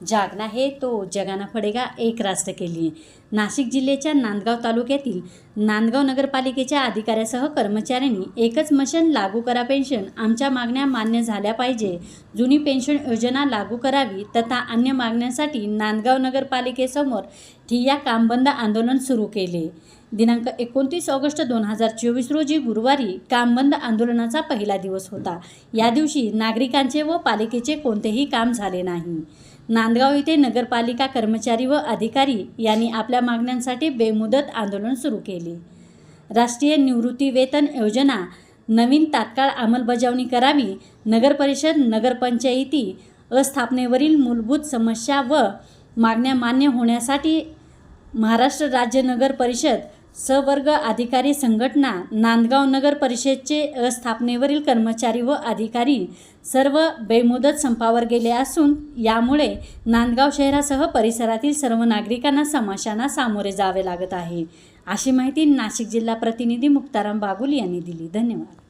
जागना हे तो जगाना पडेगा एक राष्ट्र के लिए. नाशिक जिल्ह्याच्या नांदगाव तालुक्यातील नांदगाव नगरपालिकेच्या अधिकाऱ्यासह कर्मचाऱ्यांनी एकच मशन लागू करा पेन्शन आमच्या मागण्या मान्य झाल्या पाहिजे. जुनी पेन्शन योजना लागू करावी तथा अन्य मागण्यांसाठी नांदगाव नगरपालिकेसमोर ठिय्या कामबंद आंदोलन सुरू केले. दिनांक एकोणतीस ऑगस्ट दोन हजार चोवीस रोजी गुरुवारी कामबंद आंदोलनाचा पहिला दिवस होता. या दिवशी नागरिकांचे व पालिकेचे कोणतेही काम झाले नाही. नांदगाव येथे नगरपालिका कर्मचारी व अधिकारी यांनी आपल्या मागण्यांसाठी बेमुदत आंदोलन सुरू केले. राष्ट्रीय निवृत्ती वेतन योजना नवीन तात्काळ अंमलबजावणी करावी नगरपरिषद नगरपंचायती अस्थापनेवरील मूलभूत समस्या व मागण्या मान्य होण्यासाठी महाराष्ट्र राज्य नगर परिषद सवर्ग अधिकारी संघटना नांदगाव नगर परिषदचे अस्थापनेवरील कर्मचारी व अधिकारी सर्व बेमुदत संपावर गेले असून यामुळे नांदगाव शहरासह परिसरातील सर्व नागरिकांना समस्यांना सामोरे जावे लागत आहे. अशी माहिती नाशिक जिल्हा प्रतिनिधी मुक्ताराम बागुल यांनी दिली. धन्यवाद.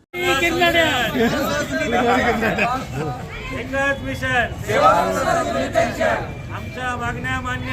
आमच्या मागण्या मान्य.